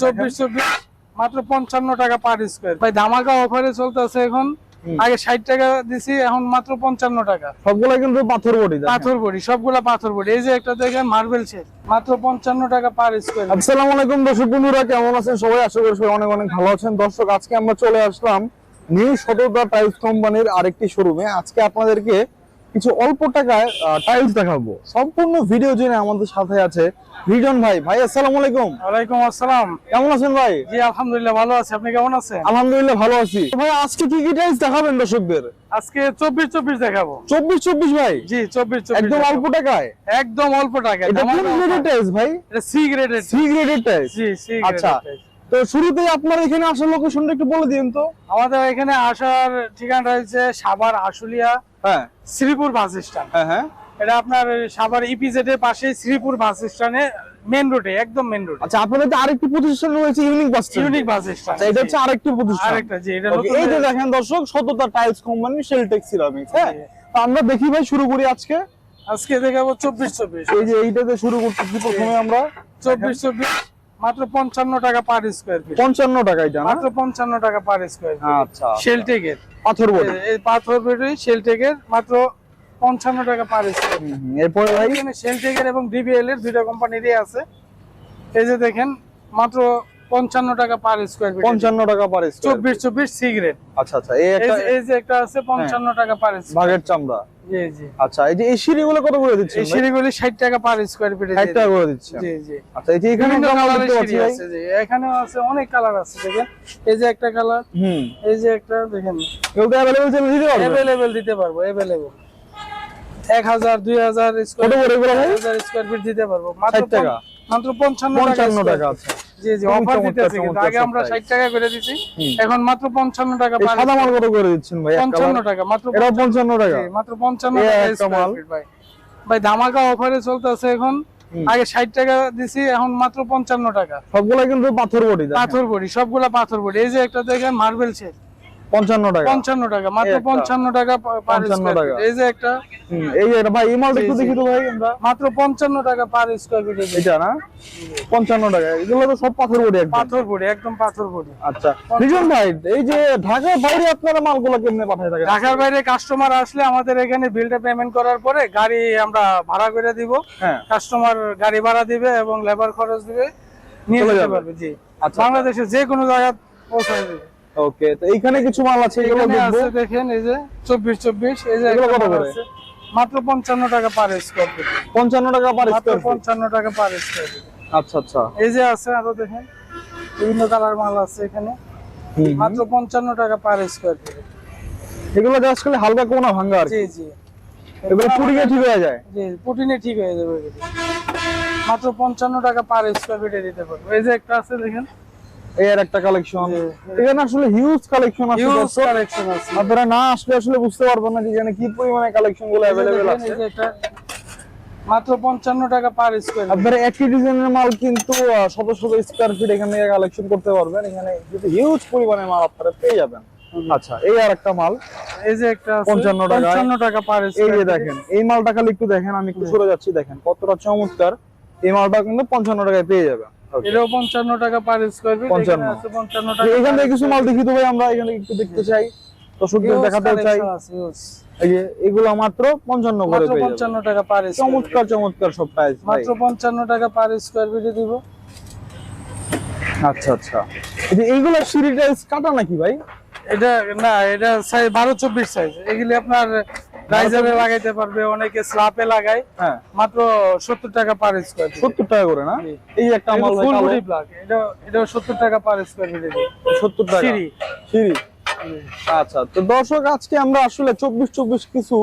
চব্বিশ চব্বিশ মাত্র পঞ্চান্ন টাকা পার স্কোয়ার ভাই ধামাকা অফারে চলতেছে এখন। আগে ষাট টাকা দিছি এখন মাত্র পঞ্চান্ন টাকা। সবগুলা কিন্তু পাথর বডি পাথর বড়ি সবগুলা পাথর বড়ি। এই যে একটা দেখেন মার্বেল মাত্র পঞ্চান্ন টাকা পার স্কোয়ার আসসালামু আলাইকুম দর্শক বন্ধুরা কেমন আছেন সবাই? আশা করি সবাই অনেক অনেক ভালো আছেন। দর্শক আজকে আমরা চলে আসলাম নিউ টাইলস কোম্পানির আরেকটি শোরুমে আজকে আপনাদেরকে কিছু অল্প টাকায় টাইলস দেখাবো। সম্পূর্ণ ভিডিও জেনে আমাদের সাথে আছে রিজন ভাই। ভাই আসসালামু আলাইকুম। ওয়ালাইকুম আসসালাম। কেমন আছেন ভাই? জি আলহামদুলিল্লাহ ভালো আছি। আপনি কেমন আছেন? আলহামদুলিল্লাহ ভালো আছি। ভাই আজকে কি কি টাইলস দেখাবেন দর্শকদের? আজকে চব্বিশ চব্বিশ দেখাবো। চব্বিশ চব্বিশ ভাই? জি চব্বিশ চব্বিশ একদম অল্প টাকায়? একদম অল্প টাকায়। এটা কোন গ্রেডের টাইলস ভাই? এটা সি গ্রেডের সি গ্রেডের টাইলস জি সি আচ্ছা। তো শুরুতে আপনার এখানে আসার লোকেশনটা একটু বলে দিন তো। আমাদের এখানে আসার ঠিকানা রয়েছে সাভার আশুলিয়া হ্যাঁ। Sreepur bus stand. হ্যাঁ হ্যাঁ। এটা আপনার সাভার ইপিজেড এর পাশে শ্রীপুর বাস স্ট্যান্ডে মেন রোডে একদম মেন রোডে আচ্ছা আপনাদের তো আরেকটি প্রতিষ্ঠান রয়েছে unique bus unique bus stand এটা হচ্ছে আরেকটি প্রতিষ্ঠান। আরেকটা জি এটা এই যে দেখেন দর্শক সততা টাইলস কোম্পানি শেলটেক সিরামিক্স হ্যাঁ? তো আমরা দেখি ভাই শুরু করি আজকে। আজকে দেখাবো চব্বিশ চব্বিশ। এই যে এইটাতে শুরু করতেছি প্রথমে আমরা? চব্বিশ চব্বিশ। মাত্র পঞ্চান্ন টাকা পার স্কোয়ার ফিট পঞ্চান্ন টাকা এটা মাত্র পঞ্চান্ন টাকা পার স্কোয়ার ফিট আচ্ছা। শেলটেকের পাথর বডি এই পাথর বেডি শেলটেকের মাত্র পঞ্চান্ন টাকা পার স্কোয়ার এরপর এরপরে ভাই? এখানে শেলটেকের এবং ডিবিএল এর দুইটা কোম্পানিরই আছে। এই যে দেখেন মাত্র পঞ্চান্ন টাকা পার স্কোয়ার ফিট পঞ্চান্ন টাকা পার স্কয়ার চব্বিশ চব্বিশ সিগারেট আচ্ছা আচ্ছা এই একটা যে- এই যে একটা আছে পঞ্চান্ন টাকা পার স্কোয়ার চামড়া। জি জি। আচ্ছা এই যে এই সিঁড়িগুলো কত করে দিচ্ছেন এই সিঁড়িগুলি ষাট টাকা পার স্কোয়ার ফিট ষাট টাকা করে দিচ্ছেন। জি জি। আচ্ছা এই যে এখানে বিভিন্ন একটা আমরা কালারের দেখতে পাচ্ছি সিঁড়ি ভাই আছে জি। এখানেও আছে অনেক কালার আছে দেখেন। এই যে একটা কালার হুম। এই যে একটা দেখেন। কেউ তো অ্যাভেলেবল দিতে পারবে? অ্যাভেলেবেল দিতে পারব অ্যাভেলেবেল এক হাজার দুই হাজার স্কোয়ার কত করে এগুলো ভাই? হাজার ফিট দিতে পারব। মাত্র 60 টাকা? মাত্র। জি জি অফার দিতেছি আগে আমরা সব ষাট টাকা করে দিছি এখন মাত্র পঞ্চান্ন টাকা এই সাদা মাল কত করে দিচ্ছেন ভাই feet। এক পঞ্চান্ন কালার টাকা মাত্র এটাও পঞ্চান্ন। টাকা? মাত্র পঞ্চান্ন এই টাকা মাল। ভাই। ভাই ধামাকা অফারে চলতেছে এখন। আগে ষাট টাকা দিছি এখন মাত্র পঞ্চান্ন টাকা। সবগুলা কিন্তু পাথর বডি পাথর বড়ি সবগুলা পাথর বড়ি। এই যে একটা দেখেন মার্বেল সেট পঞ্চান্ন টাকা। পঞ্চান্ন টাকা মাত্র পঞ্চান্ন টাকা পার 55 স্কোয়ার টাকা। এই যে একটা এই যে ভাই এই মালটা একটু দেখি তো ভাই আমরা। মাত্র পঞ্চান্ন টাকা পার স্কোয়ার ফিট এটা না? পঞ্চান্ন টাকা। এগুলো তো সব পাথর বডি পাথর বড়ি একদম পাথর বড়ি আচ্ছা। রিজন ভাই এই যে ঢাকার বাইরে আপনারা মালগুলো কেমনে পাঠায় থাকেন? ঢাকার বাইরে কাস্টমার আসলে আমাদের এখানে বিলটা পেমেন্ট করার পরে গাড়ি আমরা ভাড়া করে দিব। হ্যাঁ। কাস্টমার গাড়ি ভাড়া দিবে এবং লেবার খরচ দিবে। নিয়ে যেতে পারবে জি। আচ্ছা। বাংলাদেশের যে কোনো জায়গায় পৌঁছায় দেবে। ওকে তো এইখানে কিছু মাল আছে এগুলো দেখব। দেখেন এই যে চব্বিশ চব্বিশ এই যে এগুলো কত করে? মাত্র পঞ্চান্ন টাকা পার স্কোয়ার ফিট পঞ্চান্ন টাকা পার স্কয়ার ফিট পঞ্চান্ন টাকা পার স্কোয়ার ফিট আচ্ছা আচ্ছা। এই যে আছে আরও দেখেন বিভিন্ন কালার মাল আছে এখানে। মাত্র পঞ্চান্ন টাকা পার স্কোয়ার ফিট এগুলো জাস্ট খালি হালকা কোনা ভাঙা আর। জি জি। এগুলো পুড়িয়ে ঠিক হয়ে যায়। জি প্রোটিনে ঠিক হয়ে যাবে। মাত্র পঞ্চান্ন টাকা পার স্কোয়ার ফিটে দিতে পারব। এই যে একটা আছে দেখেন। এই আর একটা কালেকশন এখানে আসলে হিউজ কালেকশন আছে দর্শক। কালেকশন আছে। আপনারা না আসলে আসলে বুঝতে পারবেন না যে এখানে কি পরিমাণে কালেকশনগুলো দেখেন, আছে। মাত্র পঞ্চান্ন টাকা পার স্কোয়ার আপনারা একই ডিজাইনের মাল কিন্তু শত শত স্কোয়ার ফিট এখান থেকে কালেকশন করতে পারবেন। এখানে হিউজ পরিমাণে মাল আপনারা পেয়ে যাবেন। আচ্ছা এই আর একটা মাল। এই যে একটা আছে 55 টাকায়। পঞ্চান্ন টাকা পার এই যে দেখেন এই মালটা খালি একটু দেখেন আমি একটু সরে যাচ্ছি দেখেন কতটা চমৎকার। এই মালটা কিন্তু পঞ্চান্ন টাকায় পেয়ে যাবেন. এটাও পঞ্চান্ন টাকা পার স্কোয়ার ফিট 55 পঞ্চান্ন টাকা এখান থেকে কিছু মাল দেখি তো ভাই আমরা এখানে একটু দেখতে চাই দর্শকদের দেখাতে চাই। এই যে এগুলো মাত্র পঞ্চান্ন করে পেয়ে যাবেন পঞ্চান্ন টাকা পার স্কোয়ার চমৎকার চমৎকার সব প্রাইস মাত্র পঞ্চান্ন টাকা পার স্কোয়ার ফিটে দিব। আচ্ছা আচ্ছা। এই যে এইগুলো সিঁড়ি টাইলস কাটা নাকি ভাই? এটা না এটা সাইজ বারো চব্বিশ সাইজ এগুলি আপনার রাইজারে লাগাইতে পারবে অনেকে স্ল্যাপে লাগায় হ্যাঁ। মাত্র সত্তর টাকা পার স্কয়ার 70 টাকা করে না? এই একটা মাল ফুল বডি এটা এটা সত্তর টাকা পার স্কয়ার ফিটে দিব সত্তর টাকা। সিঁড়ি। সিঁড়ি। আচ্ছা তো দর্শক আজকে আমরা আসলে চব্বিশ চব্বিশ কিছু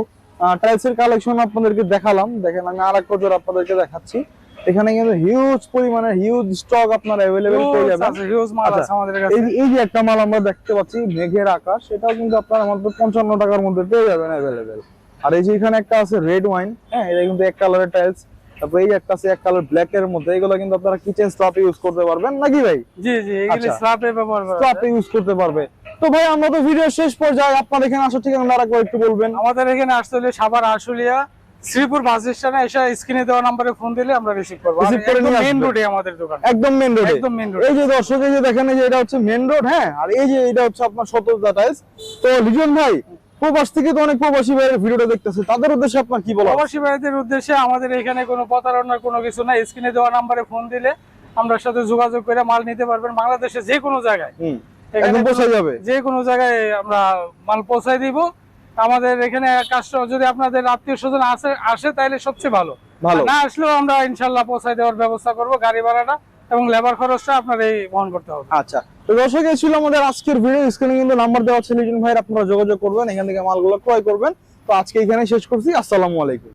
টাইলস এর কালেকশন আপনাদেরকে দেখালাম। দেখেন আমি আর এক বছর আপনাদেরকে দেখাচ্ছি। এখানে কিন্তু হিউজ পরিমাণে হিউজ স্টক আপনারা অ্যাভেলেবেল পেয়ে যাবেন। হিউজ মাল আচ্ছা, আছে আমাদের কাছে। এই যে- এই যে একটা মাল আমরা দেখতে পাচ্ছি মেঘের আকাশ সেটাও কিন্তু আপনারা মাত্র পঞ্চান্ন টাকার মধ্যে পেয়ে যাবেন অ্যাভেলেবেল আর এই যে এখানে একটা আছে রেড ওয়াইন হ্যাঁ এটা কিন্তু এক কালারের টাইলস তারপর এই একটা আছে এক কালার ব্ল্যাক এর মধ্যে এগুলো কিন্তু আপনারা কিচেন স্ল্যাপে ইউজ করতে পারবেন নাকি ভাই? জি জি এগুলি আচ্ছা। স্ল্যাপে ব্যবহার করা স্ল্যাপে ইউজ করতে পারবে। তো ভাই আমরা তো ভিডিও শেষ পর্যায়ে আপনার এখানে আসার ঠিকানা আরেকবার একটু বলবেন। আমাদের এখানে আসতে হলে সাভার আশুলিয়া শ্রীপুর বাস স্ট্যান্ডে এসে স্ক্রিনে দেওয়া নাম্বারে ফোন দিলে আমরা রিসিভ করব। Receive করে নিয়ে মেইন রোডে আমাদের দোকান। একদম মেন রোডে একদম main road। এই যে দর্শক এই যে দেখেন এই যে এটা হচ্ছে মেন রোড হ্যাঁ? আর এই যে এটা হচ্ছে আপনার সততা টাইলস তো লিজন ভাই প্রবাস থেকে তো অনেক প্রবাসী ভাইয়ের ভিডিওটা দেখতেছে। তাদের উদ্দেশ্যে আপনার কি বলা প্রবাসী ভাইদের উদ্দেশ্যে আমাদের এখানে কোনো প্রতারণার কোনো কিছু নাই। স্ক্রিনে দেওয়া নাম্বারে ফোন দিলে আমরা সাথে যোগাযোগ করে মাল নিতে পারবেন। বাংলাদেশে যে কোনো জায়গায়। হুম। একদম পৌঁছে যাবে। যে কোনো জায়গায় আমরা মাল পৌঁছাই দিব। আমাদের এখানে কাস্টমার যদি আপনাদের আত্মীয় স্বজন আসে আসে তাহলে সবচেয়ে ভালো। না আসলেও আমরা ইনশাল্লাহ পৌঁছায় দেওয়ার ব্যবস্থা করব গাড়ি ভাড়াটা এবং লেবার খরচটা আপনার এই বহন করতে হবে। আচ্ছা। তো দর্শক এই ছিল আমাদের আজকের ভিডিও স্ক্রিনে কিন্তু নাম্বার দেওয়া আছে লিজন ভাইয়ের। আপনারা যোগাযোগ করবেন এখান থেকে মালগুলো ক্রয় করবেন। তো আজকে এখানে শেষ করছি। আসসালামু আলাইকুম।